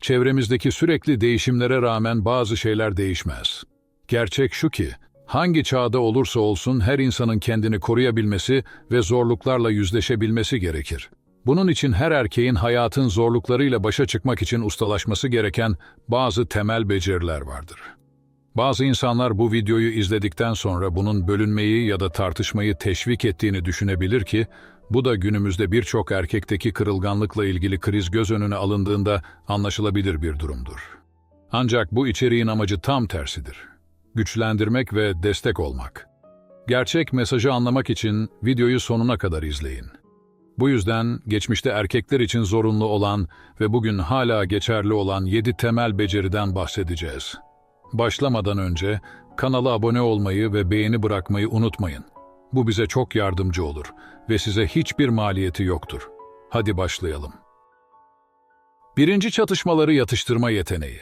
Çevremizdeki sürekli değişimlere rağmen bazı şeyler değişmez. Gerçek şu ki, hangi çağda olursa olsun her insanın kendini koruyabilmesi ve zorluklarla yüzleşebilmesi gerekir. Bunun için her erkeğin hayatın zorluklarıyla başa çıkmak için ustalaşması gereken bazı temel beceriler vardır. Bazı insanlar bu videoyu izledikten sonra bunun bölünmeyi ya da tartışmayı teşvik ettiğini düşünebilir ki, bu da günümüzde birçok erkekteki kırılganlıkla ilgili kriz göz önüne alındığında anlaşılabilir bir durumdur. Ancak bu içeriğin amacı tam tersidir. Güçlendirmek ve destek olmak. Gerçek mesajı anlamak için videoyu sonuna kadar izleyin. Bu yüzden geçmişte erkekler için zorunlu olan ve bugün hala geçerli olan 7 temel beceriden bahsedeceğiz. Başlamadan önce kanala abone olmayı ve beğeni bırakmayı unutmayın. Bu bize çok yardımcı olur ve size hiçbir maliyeti yoktur. Hadi başlayalım. Birinci çatışmaları yatıştırma yeteneği.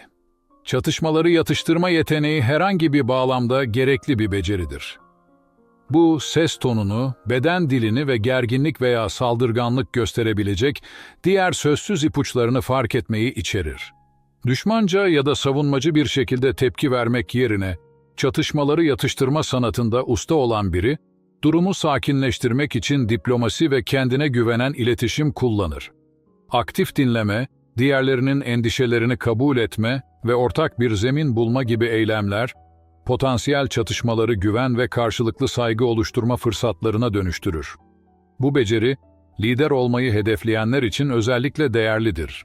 Çatışmaları yatıştırma yeteneği herhangi bir bağlamda gerekli bir beceridir. Bu ses tonunu, beden dilini ve gerginlik veya saldırganlık gösterebilecek diğer sözsüz ipuçlarını fark etmeyi içerir. Düşmanca ya da savunmacı bir şekilde tepki vermek yerine çatışmaları yatıştırma sanatında usta olan biri, durumu sakinleştirmek için diplomasi ve kendine güvenen iletişim kullanır. Aktif dinleme, diğerlerinin endişelerini kabul etme ve ortak bir zemin bulma gibi eylemler, potansiyel çatışmaları güven ve karşılıklı saygı oluşturma fırsatlarına dönüştürür. Bu beceri, lider olmayı hedefleyenler için özellikle değerlidir.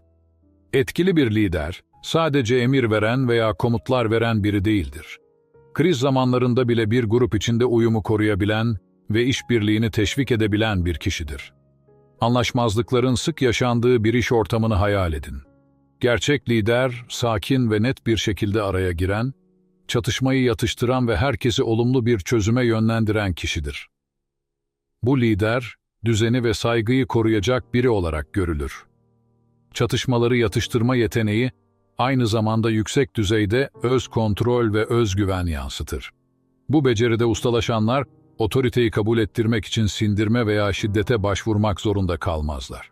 Etkili bir lider, sadece emir veren veya komutlar veren biri değildir. Kriz zamanlarında bile bir grup içinde uyumu koruyabilen ve işbirliğini teşvik edebilen bir kişidir. Anlaşmazlıkların sık yaşandığı bir iş ortamını hayal edin. Gerçek lider, sakin ve net bir şekilde araya giren, çatışmayı yatıştıran ve herkesi olumlu bir çözüme yönlendiren kişidir. Bu lider, düzeni ve saygıyı koruyacak biri olarak görülür. Çatışmaları yatıştırma yeteneği, aynı zamanda yüksek düzeyde öz kontrol ve özgüven yansıtır. Bu beceride ustalaşanlar, otoriteyi kabul ettirmek için sindirme veya şiddete başvurmak zorunda kalmazlar.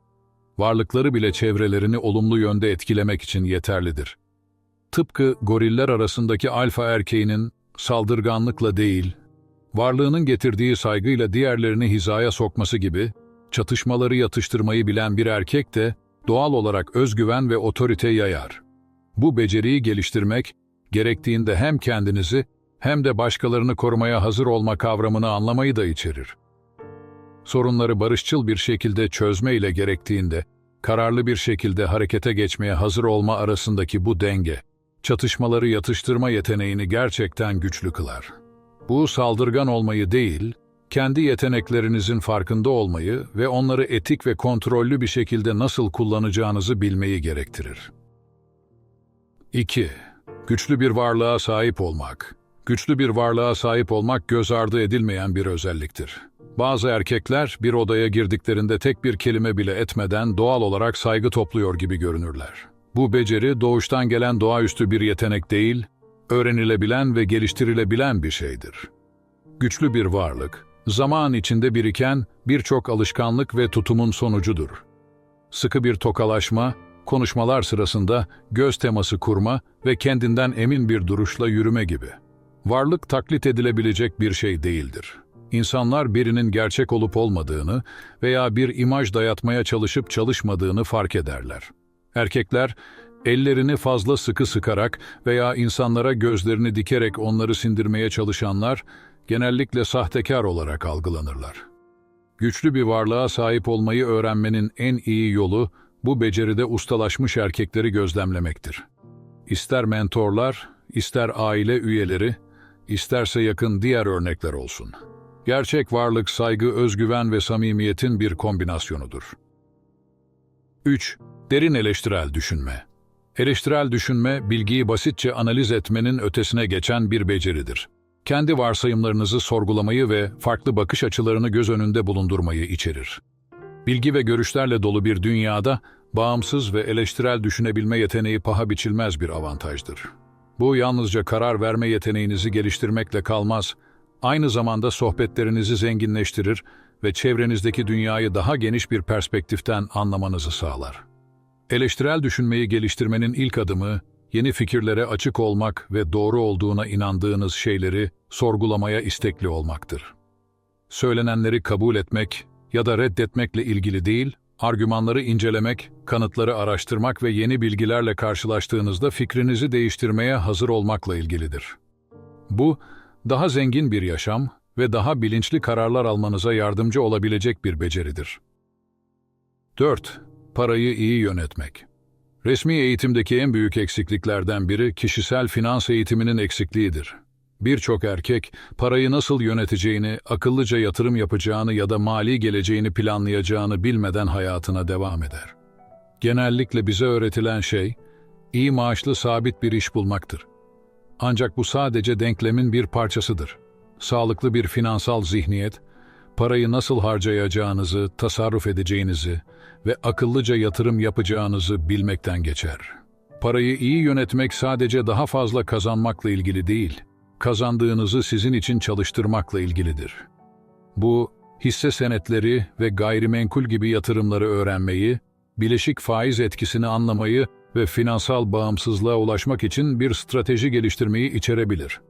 Varlıkları bile çevrelerini olumlu yönde etkilemek için yeterlidir. Tıpkı goriller arasındaki alfa erkeğinin saldırganlıkla değil, varlığının getirdiği saygıyla diğerlerini hizaya sokması gibi, çatışmaları yatıştırmayı bilen bir erkek de doğal olarak özgüven ve otorite yayar. Bu beceriyi geliştirmek, gerektiğinde hem kendinizi hem de başkalarını korumaya hazır olma kavramını anlamayı da içerir. Sorunları barışçıl bir şekilde çözme ile gerektiğinde, kararlı bir şekilde harekete geçmeye hazır olma arasındaki bu denge, çatışmaları yatıştırma yeteneğini gerçekten güçlü kılar. Bu saldırgan olmayı değil, kendi yeteneklerinizin farkında olmayı ve onları etik ve kontrollü bir şekilde nasıl kullanacağınızı bilmeyi gerektirir. 2. Güçlü bir varlığa sahip olmak. Güçlü bir varlığa sahip olmak göz ardı edilmeyen bir özelliktir. Bazı erkekler bir odaya girdiklerinde tek bir kelime bile etmeden doğal olarak saygı topluyor gibi görünürler. Bu beceri doğuştan gelen doğaüstü bir yetenek değil, öğrenilebilen ve geliştirilebilen bir şeydir. Güçlü bir varlık, zaman içinde biriken birçok alışkanlık ve tutumun sonucudur. Sıkı bir tokalaşma, konuşmalar sırasında göz teması kurma ve kendinden emin bir duruşla yürüme gibi. Varlık taklit edilebilecek bir şey değildir. İnsanlar birinin gerçek olup olmadığını veya bir imaj dayatmaya çalışıp çalışmadığını fark ederler. Erkekler, ellerini fazla sıkı sıkarak veya insanlara gözlerini dikerek onları sindirmeye çalışanlar, genellikle sahtekar olarak algılanırlar. Güçlü bir varlığa sahip olmayı öğrenmenin en iyi yolu, bu beceride ustalaşmış erkekleri gözlemlemektir. İster mentorlar, ister aile üyeleri, isterse yakın diğer örnekler olsun. Gerçek varlık, saygı, özgüven ve samimiyetin bir kombinasyonudur. 3. Derin eleştirel düşünme. Eleştirel düşünme, bilgiyi basitçe analiz etmenin ötesine geçen bir beceridir. Kendi varsayımlarınızı sorgulamayı ve farklı bakış açılarını göz önünde bulundurmayı içerir. Bilgi ve görüşlerle dolu bir dünyada, bağımsız ve eleştirel düşünebilme yeteneği paha biçilmez bir avantajdır. Bu yalnızca karar verme yeteneğinizi geliştirmekle kalmaz, aynı zamanda sohbetlerinizi zenginleştirir ve çevrenizdeki dünyayı daha geniş bir perspektiften anlamanızı sağlar. Eleştirel düşünmeyi geliştirmenin ilk adımı, yeni fikirlere açık olmak ve doğru olduğuna inandığınız şeyleri sorgulamaya istekli olmaktır. Söylenenleri kabul etmek ya da reddetmekle ilgili değil, argümanları incelemek, kanıtları araştırmak ve yeni bilgilerle karşılaştığınızda fikrinizi değiştirmeye hazır olmakla ilgilidir. Bu, daha zengin bir yaşam ve daha bilinçli kararlar almanıza yardımcı olabilecek bir beceridir. 4. Parayı iyi yönetmek. Resmi eğitimdeki en büyük eksikliklerden biri kişisel finans eğitiminin eksikliğidir. Birçok erkek parayı nasıl yöneteceğini, akıllıca yatırım yapacağını ya da mali geleceğini planlayacağını bilmeden hayatına devam eder. Genellikle bize öğretilen şey, iyi maaşlı sabit bir iş bulmaktır. Ancak bu sadece denklemin bir parçasıdır. Sağlıklı bir finansal zihniyet, parayı nasıl harcayacağınızı, tasarruf edeceğinizi ve akıllıca yatırım yapacağınızı bilmekten geçer. Parayı iyi yönetmek sadece daha fazla kazanmakla ilgili değil, kazandığınızı sizin için çalıştırmakla ilgilidir. Bu, hisse senetleri ve gayrimenkul gibi yatırımları öğrenmeyi, bileşik faiz etkisini anlamayı ve finansal bağımsızlığa ulaşmak için bir strateji geliştirmeyi içerebilir.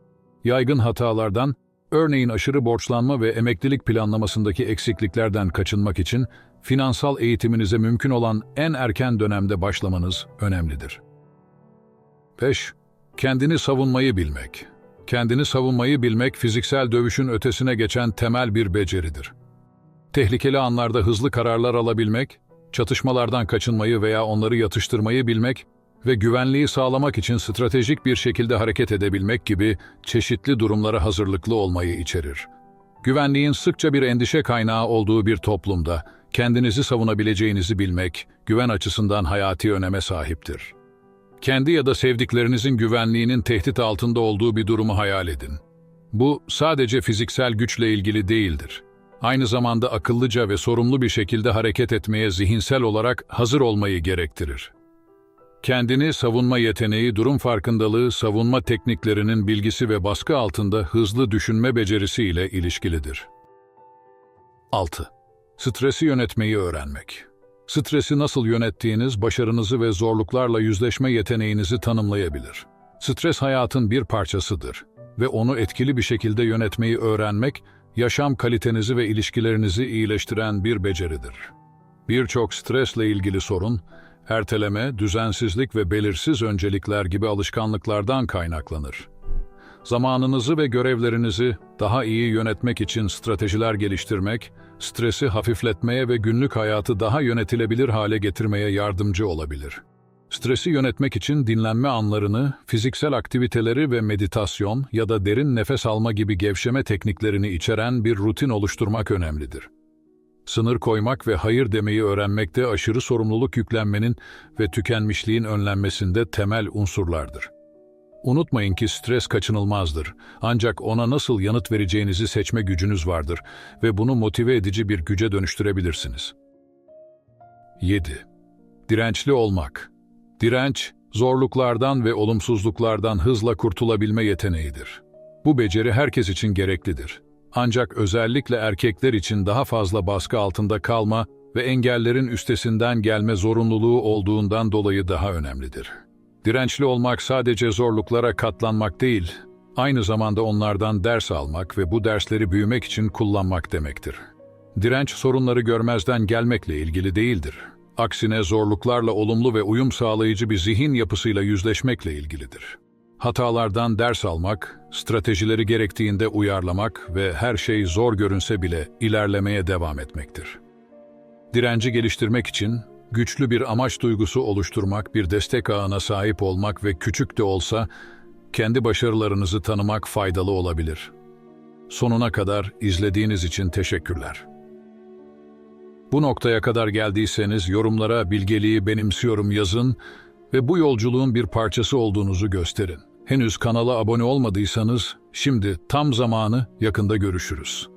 Yaygın hatalardan, örneğin aşırı borçlanma ve emeklilik planlamasındaki eksikliklerden kaçınmak için finansal eğitiminize mümkün olan en erken dönemde başlamanız önemlidir. 5. Kendini savunmayı bilmek. Kendini savunmayı bilmek fiziksel dövüşün ötesine geçen temel bir beceridir. Tehlikeli anlarda hızlı kararlar alabilmek, çatışmalardan kaçınmayı veya onları yatıştırmayı bilmek ve güvenliği sağlamak için stratejik bir şekilde hareket edebilmek gibi çeşitli durumlara hazırlıklı olmayı içerir. Güvenliğin sıkça bir endişe kaynağı olduğu bir toplumda kendinizi savunabileceğinizi bilmek, güven açısından hayati öneme sahiptir. Kendi ya da sevdiklerinizin güvenliğinin tehdit altında olduğu bir durumu hayal edin. Bu sadece fiziksel güçle ilgili değildir. Aynı zamanda akıllıca ve sorumlu bir şekilde hareket etmeye zihinsel olarak hazır olmayı gerektirir. Kendini savunma yeteneği, durum farkındalığı, savunma tekniklerinin bilgisi ve baskı altında hızlı düşünme becerisi ile ilişkilidir. 6. Stresi yönetmeyi öğrenmek. Stresi nasıl yönettiğiniz, başarınızı ve zorluklarla yüzleşme yeteneğinizi tanımlayabilir. Stres hayatın bir parçasıdır ve onu etkili bir şekilde yönetmeyi öğrenmek, yaşam kalitenizi ve ilişkilerinizi iyileştiren bir beceridir. Birçok stresle ilgili sorun, erteleme, düzensizlik ve belirsiz öncelikler gibi alışkanlıklardan kaynaklanır. Zamanınızı ve görevlerinizi daha iyi yönetmek için stratejiler geliştirmek, stresi hafifletmeye ve günlük hayatı daha yönetilebilir hale getirmeye yardımcı olabilir. Stresi yönetmek için dinlenme anlarını, fiziksel aktiviteleri ve meditasyon ya da derin nefes alma gibi gevşeme tekniklerini içeren bir rutin oluşturmak önemlidir. Sınır koymak ve hayır demeyi öğrenmekte aşırı sorumluluk yüklenmenin ve tükenmişliğin önlenmesinde temel unsurlardır. Unutmayın ki stres kaçınılmazdır. Ancak ona nasıl yanıt vereceğinizi seçme gücünüz vardır ve bunu motive edici bir güce dönüştürebilirsiniz. 7. Dirençli olmak. Direnç, zorluklardan ve olumsuzluklardan hızla kurtulabilme yeteneğidir. Bu beceri herkes için gereklidir. Ancak özellikle erkekler için daha fazla baskı altında kalma ve engellerin üstesinden gelme zorunluluğu olduğundan dolayı daha önemlidir. Dirençli olmak sadece zorluklara katlanmak değil, aynı zamanda onlardan ders almak ve bu dersleri büyümek için kullanmak demektir. Direnç sorunları görmezden gelmekle ilgili değildir. Aksine zorluklarla olumlu ve uyum sağlayıcı bir zihin yapısıyla yüzleşmekle ilgilidir. Hatalardan ders almak, stratejileri gerektiğinde uyarlamak ve her şey zor görünse bile ilerlemeye devam etmektir. Direnci geliştirmek için güçlü bir amaç duygusu oluşturmak, bir destek ağına sahip olmak ve küçük de olsa kendi başarılarınızı tanımak faydalı olabilir. Sonuna kadar izlediğiniz için teşekkürler. Bu noktaya kadar geldiyseniz yorumlara bilgeliği benimsiyorum yazın ve bu yolculuğun bir parçası olduğunuzu gösterin. Henüz kanala abone olmadıysanız şimdi tam zamanı yakında görüşürüz.